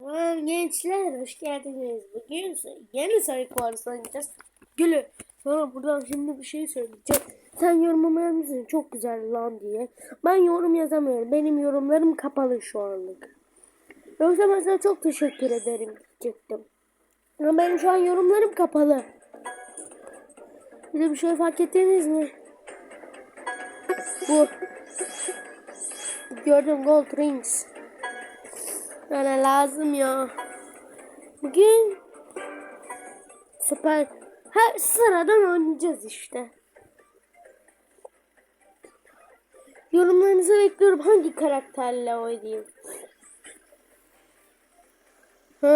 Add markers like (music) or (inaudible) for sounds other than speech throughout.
Merhaba gençler hoş geldiniz. Bugün yeni sayı kuarsı oynayacağız. Gülü sana buradan şimdi bir şey söyleyeceğim. Sen yorumuma yazmışsın çok güzel lan diye. Ben yorum yazamıyorum. Benim yorumlarım kapalı şu anlık. Yoksa ben sana çok teşekkür ederim diyecektim. Ama benim şu an yorumlarım kapalı. Bir de bir şey fark ettiniz mi? Bu. Gördüm gold rings. Bana lazım ya. Bugün süper her sıradan oynayacağız işte. Yorumlarınızı bekliyorum. Hangi karakterle oynayayım? Ha,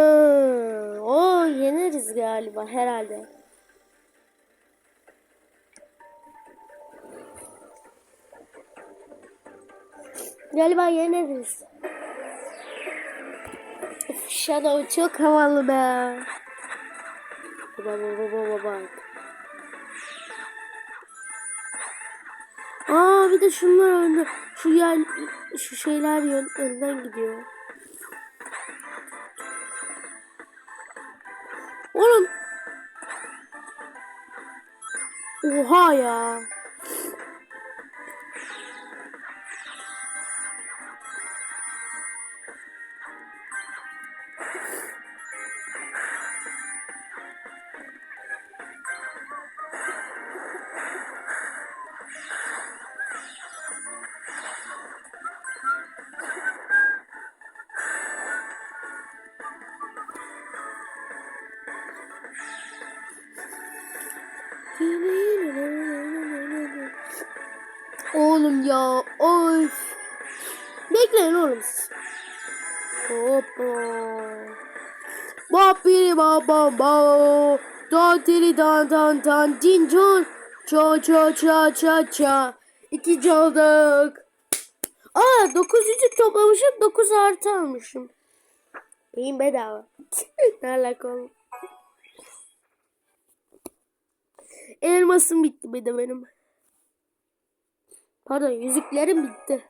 o yeneriz galiba herhalde. Galiba yeneriz. Shadow çok havalı be. Baba baba baba bak. Aa bir de şunlar önde. Şu yer, şu şeyler yön, önden gidiyor. Oğlum. Oha ya. Oğlum ya. Oy. Bekleyin oğlum siz. Hoppa. Bop biri ba ba ba. Dan tiri dan dan dan din can. Ça ça ça ça ça. İki aldık. Aa 900 toplamışım 9 artı almışım. Beyin bedava. (laughs) ne alaka oğlum? Elmasım bitti bir de benim. Pardon yüzüklerim bitti.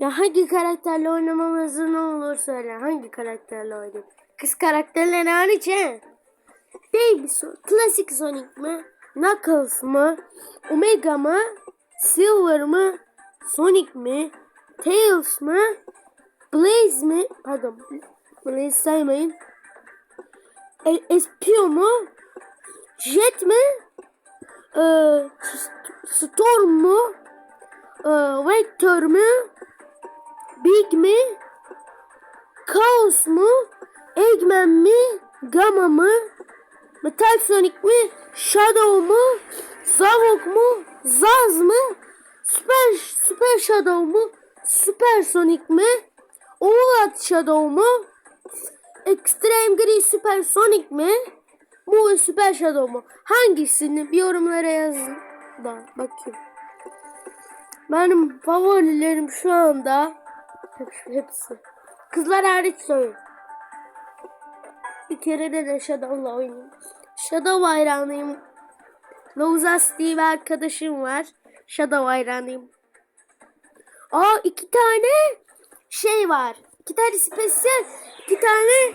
Ya hangi karakterle oynamamızı ne olur söyle. Hangi karakterle oynayayım? Kız karakterleri hariç he. Baby Sonic, klasik Sonic mi? Knuckles mı? Omega mı? Silver mı? Sonic mi? Tails mı? Blaze mi? Pardon. Blaze saymayın. E Espio mu? Jet mi? Ee, Storm mu? Ee, Vector mu? Big mi? Chaos mu? Eggman mi? Gamma mı? Metal Sonic mi? Shadow mu? Zavok mu? Zaz mı? Super, Super Shadow mu? Super Sonic mi? Oğlat Shadow mu? Extreme Gri Super Sonic mi? Bu ve Super Shadow mu? Hangisini bir yorumlara yazın da bakayım. Benim favorilerim şu anda hepsi. Kızlar hariç söylüyorum. Bir kere de, de Shadow'la oynayayım. Shadow hayranıyım. Louzas diye bir arkadaşım var. Shadow hayranıyım. Aa iki tane şey var. İki tane spesiyel. iki tane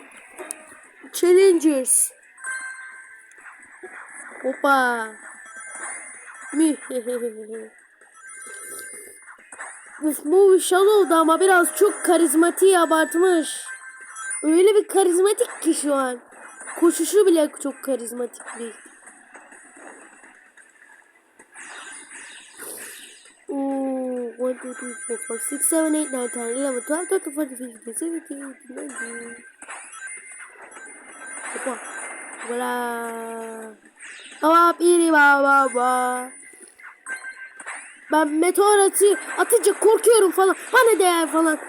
Challengers. Hoppa. (laughs) Üf bu Shadow'da ama biraz çok karizmatik abartmış. Öyle bir karizmatik ki şu an. Koşuşu bile çok karizmatik bir. Ooh, 1, 2, 3, 4, 5, 6, 7, 8, 9, 10, 11, 12, 13, 14, 15, 16, 17, 18, 19. Hoppa. Voilà. Ama biri ba ba ba. Ben meteor atı, atınca korkuyorum falan. Bana değer falan.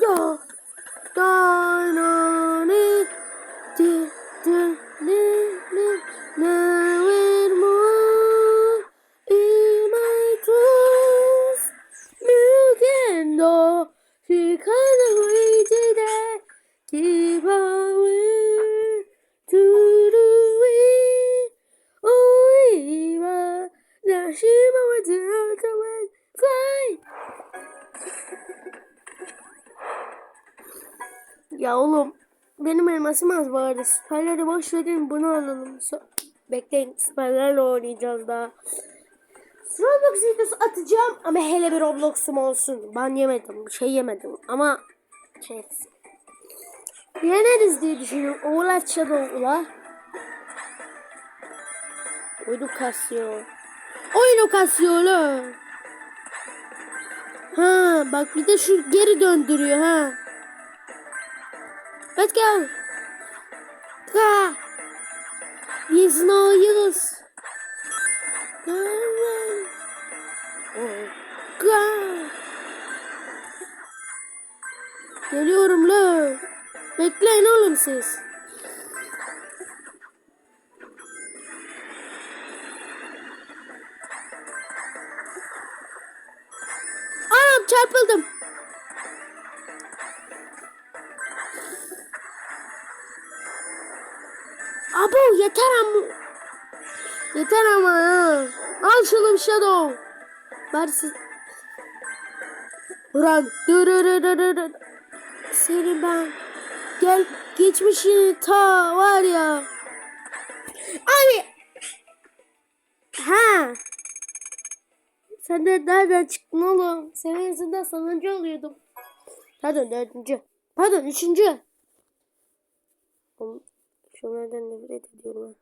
Ya. Da Ya oğlum benim elmasım az vardı. Süperleri boş verin bunu alalım. So- Bekleyin süperlerle oynayacağız daha. Roblox videosu atacağım ama hele bir Roblox'um olsun. Ben yemedim, şey yemedim ama şey Yeneriz diye düşünüyorum. Oğlan Shadow'la. Oyunu kasıyor. Oyunu kasıyor lan. Ha bak bir de şu geri döndürüyor ha. Let's go. Ga. Biz no use. Ga. Geliyorum la. Bekleyin oğlum siz. Anam çarpıldım. Abo yeter ama. Yeter ama ya. Al şunu Shadow. Dur dur. Seni ben. Gel geçmişini ta var ya. Abi. Ha. Sen de nereden çıktın oğlum? Senin yüzünden sonuncu oluyordum. Pardon dördüncü. Pardon üçüncü. Oğlum, Şunlardan nefret ediyorum.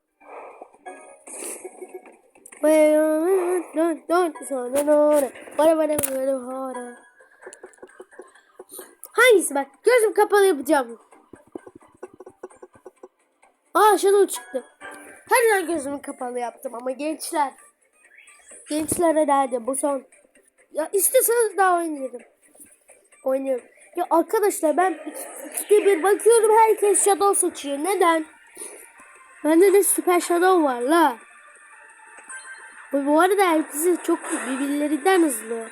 Hangisi bak? Gözüm kapalı yapacağım. Aa Shadow çıktı. Harbiden gözümü kapalı yaptım ama gençler. Gençler hadi hadi bu son. Ya isteseniz daha oynayalım. Oynuyorum. Ya arkadaşlar ben ikide bir bakıyorum herkes Shadow seçiyor. Neden? Bende de Süper Shadow var la. Bu, bu arada herkesi çok birbirlerinden hızlı.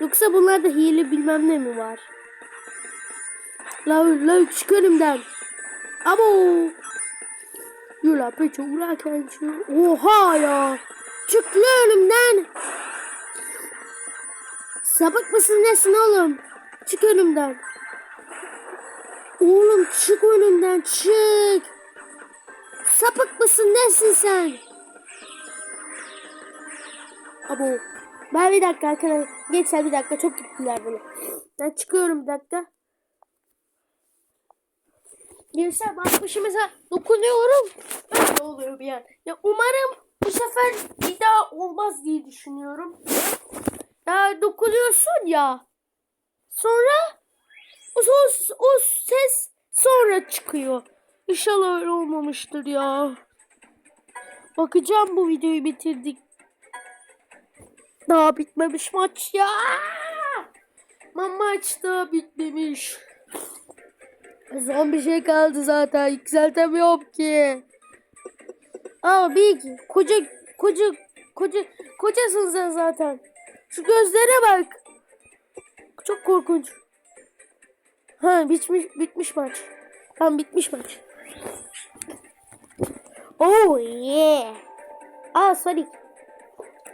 Yoksa bunlarda hile bilmem ne mi var? La la çık önümden. Abo. Yola peçe uğrarken şu. Oha ya. Çık la önümden. Sapık mısın nesin oğlum? Çık önümden. Oğlum çık önümden çık. Sapık mısın nesin sen? Abo. Ben bir dakika arkadaşlar. Geçer bir dakika çok gittiler bunu. Ben çıkıyorum bir dakika. Gençler bakmışım mesela dokunuyorum. Böyle oluyor bir yer. Ya umarım bu sefer bir daha olmaz diye düşünüyorum. Ya dokunuyorsun ya. Sonra o, o, o ses sonra çıkıyor. İnşallah öyle olmamıştır ya. Bakacağım bu videoyu bitirdik. Daha bitmemiş maç ya. Ma maç da bitmemiş. Son bir şey kaldı zaten. Yükseltemiyorum ki. Aa bir koca koca koca kocasın sen zaten. Şu gözlere bak. Çok korkunç. Ha bitmiş bitmiş maç. Tamam bitmiş maç. Oh yeah. Aa Sonic.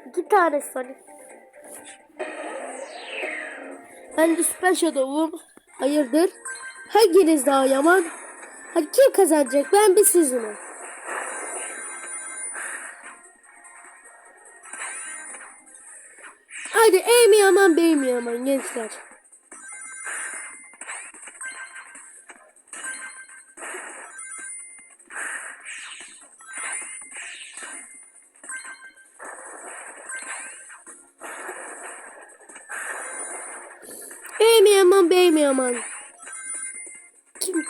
İki tane Sonic. Ben de Süper Shadow'um. Hayırdır? Hanginiz daha yaman? Hadi kim kazanacak? Ben bir siz mi? Hadi E B mi yaman gençler? Yaman B mi yaman? Kim?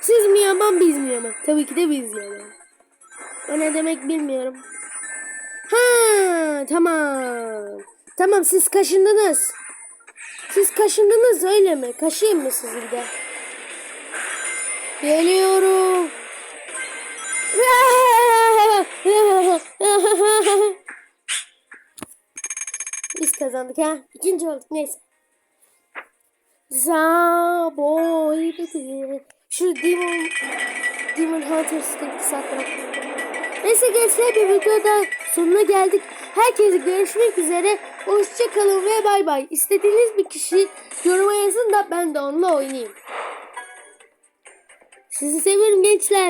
Siz mi yaman biz mi yaman? Tabii ki de biz yaman. O ne demek bilmiyorum. Ha tamam. Tamam siz kaşındınız. Siz kaşındınız öyle mi? Kaşıyım mı sizi de? Geliyorum. (laughs) Biz kazandık ha. İkinci olduk neyse. Zaboy dedi. Şu Demon Demon Hunters'ı bir saat bıraktım. Neyse gençler bir videoda sonuna geldik. Herkese görüşmek üzere. Hoşçakalın ve bay bay. İstediğiniz bir kişi yoruma yazın da ben de onunla oynayayım. Sizi seviyorum gençler.